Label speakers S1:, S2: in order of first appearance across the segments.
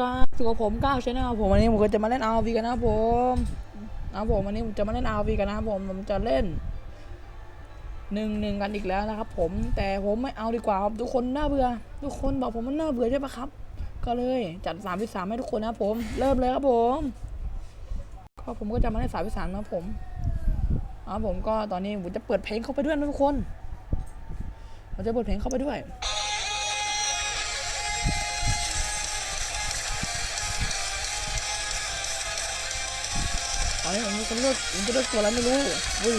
S1: ก้าอยู่กับผมก้าวชแนลผมวันนี้ผมก็จะมาเล่น RV กันนะครับผมนะผมวันนี้ผมจะมาเล่น RV กันนะครับผมผมจะเล่นหนึ่งหนึ่งกันอีกแล้วนะครับ ผมแต่ผมไม่เอาดีกว่าครับทุกคนน่าเบื่อทุกคนบอกผมมันน่าเบื่อใช่ปะครับ ก็เลยจัดสามพิสามให้ทุกคนนะครับผม เริ่มเลยครับผมก็ผมก็จะมาเล่นสามพิสามนะครับผมครับผมก็ตอนนี้ผมจะเปิดเพลงเข้าไปด้วยนะทุกคนผมจะเปิดเพลงเข้าไปด้วย ตอนนี้ผมจะเลือกผมจะเลือกตัวอะไรไม่รู้อุ้ย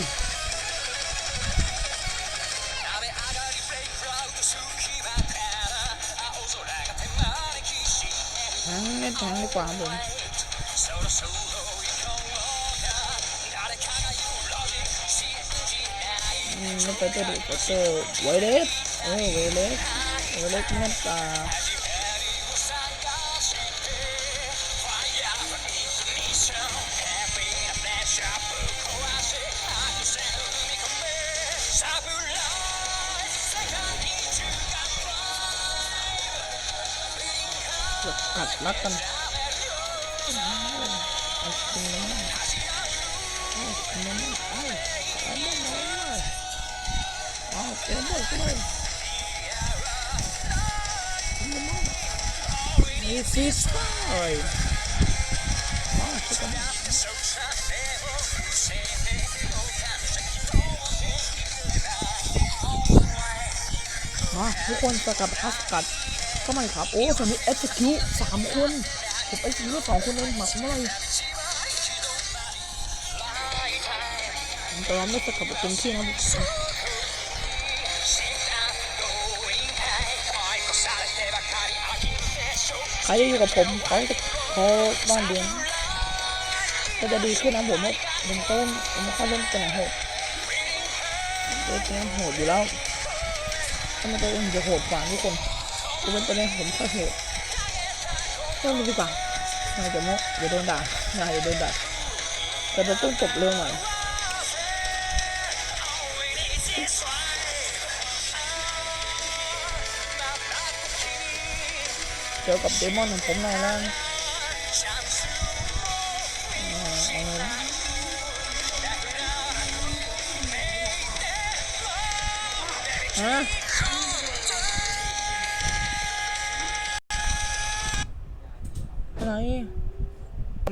S1: แทงเล่นแทงดีกว่าผมอืมไม่ไปตัวดูไปตัวไวเลสเออไวเลสไวเลสเมตตา เกือบกัดรัดกันเอาจริงนะเอาจริงนะเอาเอาไม่ได้เอาเต็มหมดเลยนี่ซีสไตล์มาช่วยกันมาทุกคนสกัดทัสกัด ก็ไม่ครับ โอ้ตอนนี้เอสคิวสามคน ผมเอสคิวสองคนเองหมักเมื่อไหร่ผมแต่ว่าไม่สกัดแบเต็มที่นะใครอยู่กับผมเขาจะเขาบ้านเดือนก็จะดีขึ้นนะผมไม่เป็นต้นผมไม่ค่อยเล่นแต่โหดเล่นแต่โหดอยู่แล้วถ้ามันตัวอื่นจะโหดกว่าทุกคน จะเป็นตัวนี้ผมค่อยโหดเริ่มเลยดีกว่าไม่จะโมเดี๋ยวโดนด่าอย่าเดี๋ยวโดนด่าแต่เราต้องจบเรื่องหน่อยเจอกับเดมอนของผมหน่อยแล้วฮะ อะไร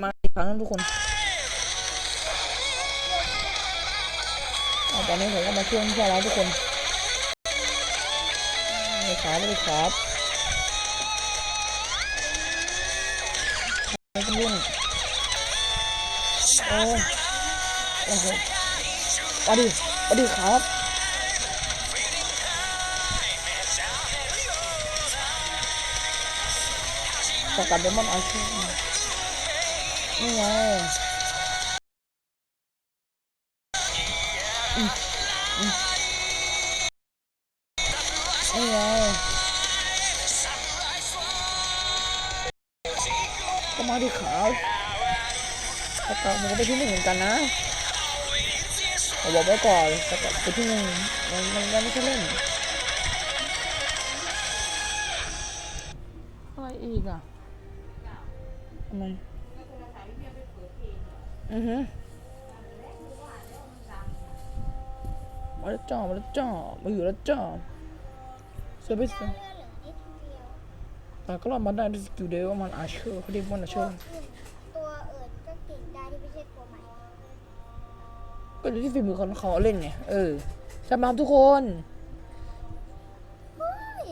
S1: มาอีกครั้งทุกคนเอาตอนนี้ผมก็มาช่วยพ่อเราทุกคนไม่ครับไม่ครับไม่ต้องยุ่งโอ้โอ้โหมาดิมาดิครับ ประกันเดมอนอาชีพนี่ไงอืมอืมนี่ไงก็มาดิครับแต่ก็มันก็ไปที่หนึ่งเหมือนกันนะผมบอกไว้ก่อนแต่ก็ไปที่หนึ่งมันมันไม่ใช่เล่นอะไรอีกอะ ทำไมอือฮึมาแล้วจ้ามาแล้วจ้ามาอยู่แล้วจ้าเซอร์วิสแต่ก็รอดมาได้ด้วยสกิลเดว่ามันอาเชอร์เขาเรียกว่าอาเชอร์
S2: ตัวอื่นก็เก่งได้ที่ไม่ใช่ตัวใหม่
S1: ก็อยู่ที่ฝีมือของเขาเล่นไงเออใช่ไหมครับทุกคน
S2: เฮ้ย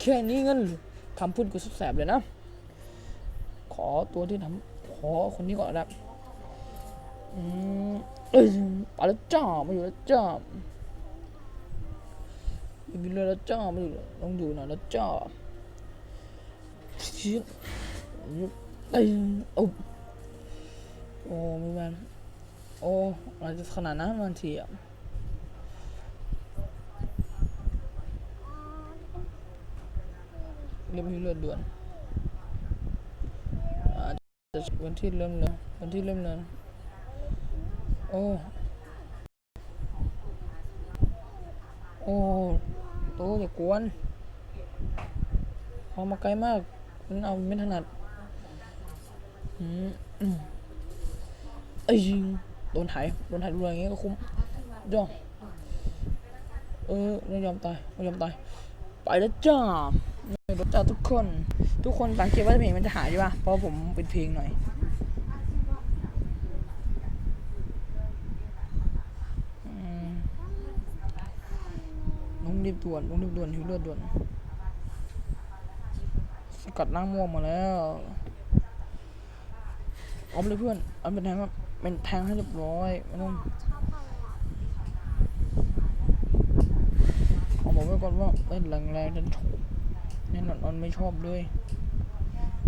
S1: แค่นี้เงินคำพูดกูสุดแสบเลยนะข อตัวที่ทำขอคนนี้ก่อนนะอืมเอ้ยมาแล้วจ้ามาอยู่แล้วจ้าอยู่เลยแล้วจ้ามาอยู่ลองอยู่หน่อยแล้วจ้าชี่ยเอ้โอ้โอ้ไม่แมนโอ้อะไรจะขนาดนั้นบางทีอะเรียบร้อยเลือดด่วน วันที่เริ่มเลยวันที่เริ่มเลยโอ้โอ้โตอย่ากวนออกมาไกลมากเล่นอาไม่ถนัดอืมเอ้ยิงโดนไถโดนถดูอะไรอย่างเงี้ยก็คุ้มย่องเออไม่ยอมตายไม่ยอมตายไปแล้วจ้า จ้าทุกคน ทุกคนสังเกตว่าเพลงมันจะหายใช่ป่ะเพราะผมเปิดเพลงหน่อยอืมน้งรีบด่วนน้งรีบด่วนหิวเลือดด่วน สกัดนั่งม่วงมาแล้วอาไปเลยเพื่อนเอาเป็นแทงครับเป็นแทงให้เรียบร้อยไม่ต้อง
S2: ชอบอาเวลา
S1: ขอบอกไว้ก่อนว่าเล่นแรงแรงดันโฉ แน่นอนออนไม่ชอบเลย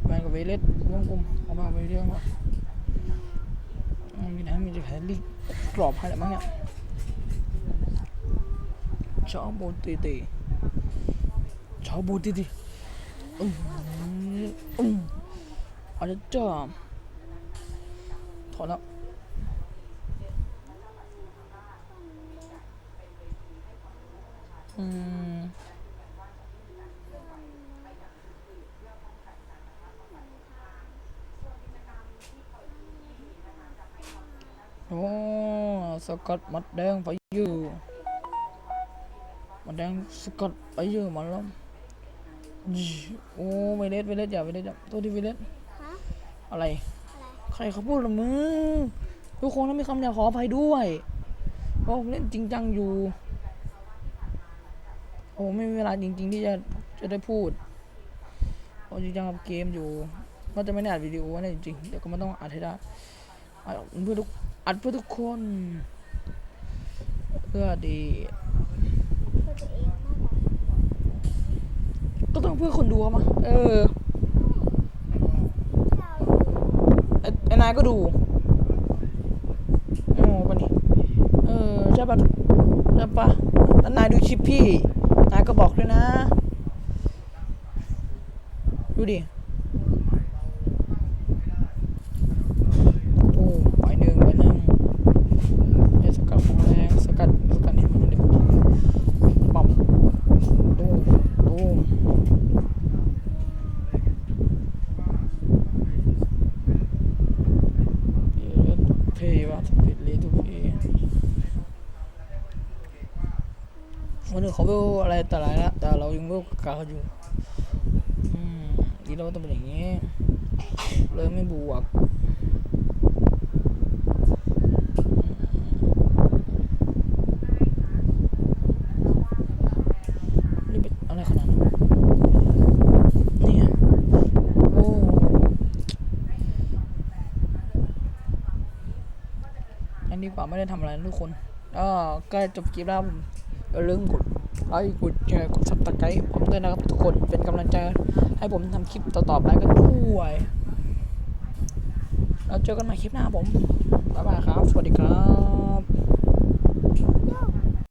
S1: แบนกับเวเลสร่วมกลุ่มเอามาไปเรื่องว่ามีนะมีจะแค่ลีกกรอบให้แหละมั้งเนี่ยชอบโบตีตีชอบโบตีตีอืมอืมเอาละจ้าถอดแล้วอืม โอ้สกัดมัดแดงไฟยือมัดแดงสกัดไฟยือมาแล้วยี่โอ้ไวเลสไวเลสอย่าไวเลสอย่าตัวที่ไวเลส
S2: ฮะ
S1: อะไร
S2: อะไร
S1: ใครเขาพูดละมึงทุกคนต้องมีคำอยากขออภัยด้วยเพราะผมเล่นจริงจังอยู่โอ้ไม่มีเวลาจริง ๆ ที่จะจะได้พูดผมจริงจังกับเกมอยู่ก็จะไม่ได้อัดวิดีโอนะจริงๆเดี๋ยวก็ไม่ต้องอัดให้ได้อัดเพื่อทุก อัดเพื่อทุกคนเพื่อดี
S2: ก็
S1: ต้องเพื่อคนดูเขามาเออไอ้ไอ้นายก็ดูโอ้ปะนี่เออใช่ปะใช่ปะแล้วนายดูคลิปพี่ นายก็บอกด้วยนะ ดูดิ โอ้ไปหนึ่งไปหนึ่งไอ้สกัดของแรงสกัดสกัดนี่มันเด็กปั๊บตูมตูม เพย์ว่าปิดเลยทุกเพย์ วันหนึ่งเขาเวลอะไรแต่ไรละแต่เรายังเวลกาเขาอยู่อืมดีแล้วว่าต้องเป็นอย่างนี้เลยไม่บวกนี่เป็นอะไรขนาดนี้เนี่ยโอ้อันนี้กว่าไม่ได้ทำอะไรทุกคนก็ใกล้จบคลิปแล้วผม อย่าลืมกดไลค์กดแชร์กดซับสไครต์ผมด้วยนะครับทุกคนเป็นกำลังใจให้ผมทำคลิปต่อๆไปกันด้วยแล้วเจอกันใหม่คลิปหน้าผมบ๊ายบายครับ สวัสดีครับ